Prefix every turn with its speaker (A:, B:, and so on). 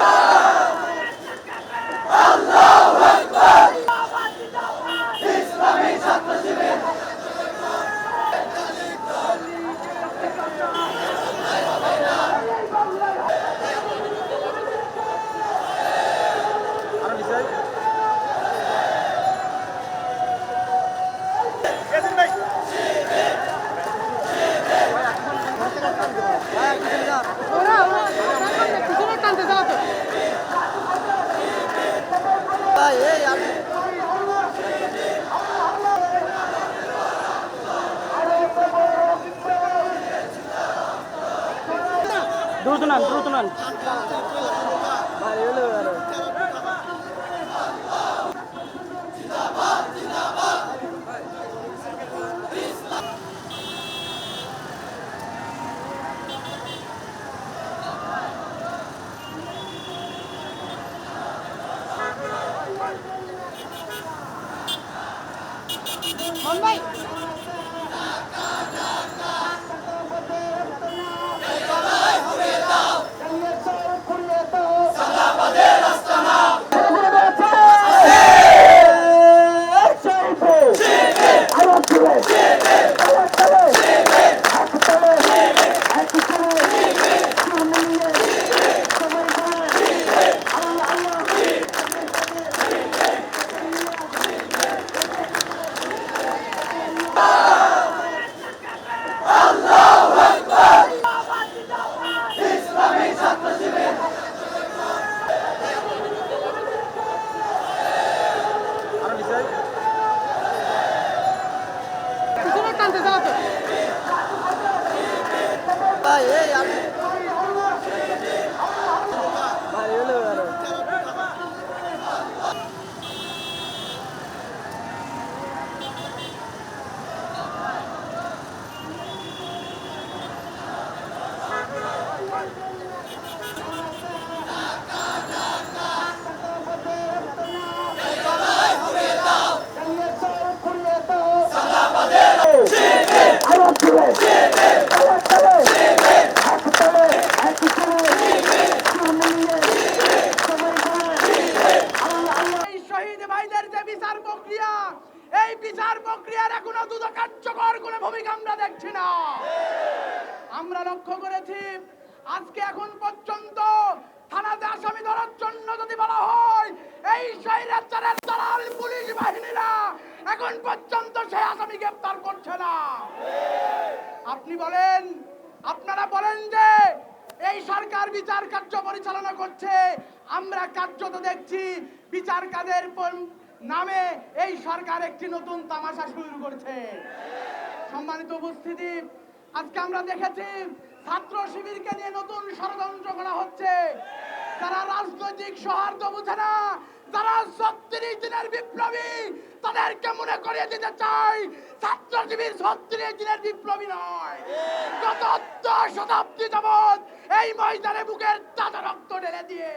A: あ ভাই এই দ্রুত নান দ্রুত নান ভাই এলো আরে ভাই এই আমি ভাই এলো আরে
B: এই শহীদ ভাইদের যে বিচার প্রক্রিয়া এই বিচার প্রক্রিয়ার এখনও দ্রুত কার্যকর কোনো ভূমিকা আমরা দেখছি না। আমরা লক্ষ্য করেছি, আজকে এখন পর্যন্ত থানাতে আসামি ধরার জন্য যদি বলা হয়, এই স্বৈরাচারের দালাল পুলিশ বাহিনীরা এখন পর্যন্ত সেই আসামি গ্রেপ্তার করছে না। আপনি বলেন, আপনারা বলেন যে এই সরকার বিচার কার্য পরিচালনা করছে, আমরা কার্যত দেখছি বিচার কাজের নামে এই সরকার একটি নতুন তামাশা শুরু করছে। সম্মানিত উপস্থিতি, আজকে আমরা দেখেছি ছাত্র শিবিরকে নিয়ে নতুন ষড়যন্ত্র করা হচ্ছে। তারা রাজনৈতিক সৌহার্দ্য বুঝে না, যারা ছত্রিশ দিনের বিপ্লবী, তাদেরকে মনে করিয়ে দিতে চাই, ছাত্র শিবির ছত্রিশ দিনের বিপ্লবী নয়। গত শতাব্দী যাবৎ এই ময়দানে বুকের তাজা রক্ত ঢেলে দিয়ে